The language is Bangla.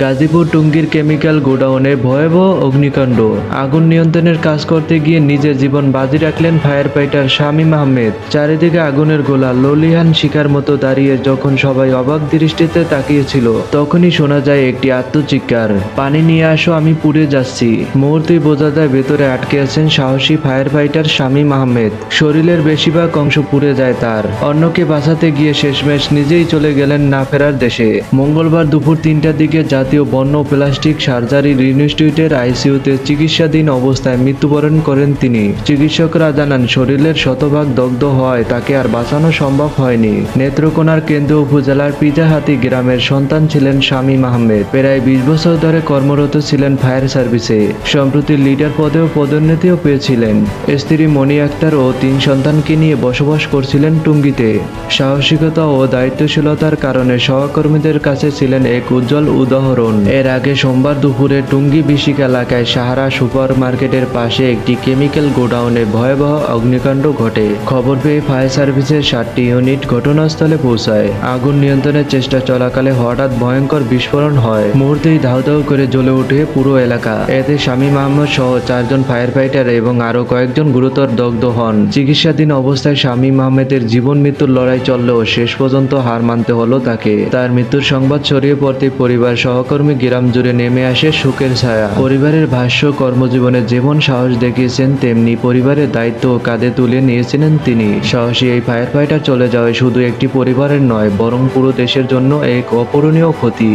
গাজীপুর টুঙ্গির কেমিক্যাল গোডাউনে ভয়াবহ অগ্নিকাণ্ড। আগুন নিয়ন্ত্রণের কাজ করতে গিয়ে নিজের জীবন বাজি রাখলেন ফায়ার ফাইটার শামীম আহমেদ। চারিদিকে আগুনের গোলা, ললিহান শিকার মতো দাঁড়িয়ে যখন সবাই অবাক দৃষ্টিতে তাকিয়েছিল, তখনই শোনা যায় একটি আত্মচিৎকার। পানি নিয়ে আসো, আমি পুড়ে যাচ্ছি। মুহূর্তেই বোঝা যায় ভেতরে আটকে আছেন সাহসী ফায়ার ফাইটার শামীম আহমেদ। শরীরের বেশিরভাগ অংশ পুড়ে যায় তার। অন্যকে বাঁচাতে গিয়ে শেষমেশ নিজেই চলে গেলেন না ফেরার দেশে। মঙ্গলবার দুপুর তিনটার দিকে জাতীয় বন্য প্লাস্টিক সার্জারি ইনস্টিটিউটের আইসিইউতে চিকিৎসাধীন অবস্থায় মৃত্যুবরণ করেন তিনি। চিকিৎসকরা জানান, শরীরের শতভাগ দগ্ধ হওয়ায় তাকে আর বাঁচানো সম্ভব হয়নি। নেত্রকোনার কেন্দ্র উপজেলার পিজাহাতি গ্রামের সন্তান ছিলেন শামীম আহমেদ। প্রায় বিশ বছর ধরে কর্মরত ছিলেন ফায়ার সার্ভিসে। সম্প্রতি লিডার পদেও পদোন্নতিও পেয়েছিলেন। স্ত্রী মণি আক্তার ও তিন সন্তানকে নিয়ে বসবাস করছিলেন টুঙ্গিতে। সাহসিকতা ও দায়িত্বশীলতার কারণে সহকর্মীদের কাছে ছিলেন এক উজ্জ্বল উদাহরণ। এর আগে সোমবার দুপুরে টুঙ্গি বিশিক এলাকায় সাহারা সুপার মার্কেটের পাশে একটি কেমিক্যাল গোডাউনে ভয়াবহ অগ্নিকাণ্ড ঘটে। খবর পেয়ে ফায়ার সার্ভিসের সাতটি ইউনিট ঘটনাস্থলে পৌঁছায়। আগুন নিয়ন্ত্রণের চেষ্টা চলাকালে হঠাৎ ভয়ঙ্কর বিস্ফোরণ হয়। মুহূর্তেই ধাউ ধাউ করে জ্বলে ওঠে পুরো এলাকা। এতে শামীম আহমদ সহ চারজন ফায়ার ফাইটার এবং আরও কয়েকজন গুরুতর দগ্ধ হন। চিকিৎসাধীন অবস্থায় শামীম আহমেদের জীবন মৃত্যুর লড়াই চললেও শেষ পর্যন্ত হার মানতে হলো তাকে। তার মৃত্যুর সংবাদ ছড়িয়ে পড়তে পরিবার সহকর্মী গ্রাম জুড়ে নেমে আসে শোকের ছায়া। পরিবারের ভাষ্য, কর্মজীবনে যেমন সাহস দেখিয়েছেন, তেমনি পরিবারের দায়িত্ব কাঁধে তুলে নিয়েছিলেন তিনি। সাহসী এই ফায়ার ফাইটার চলে যাওয়ায় শুধু একটি পরিবারের নয়, বরং পুরো দেশের জন্য এক অপূরণীয় ক্ষতি।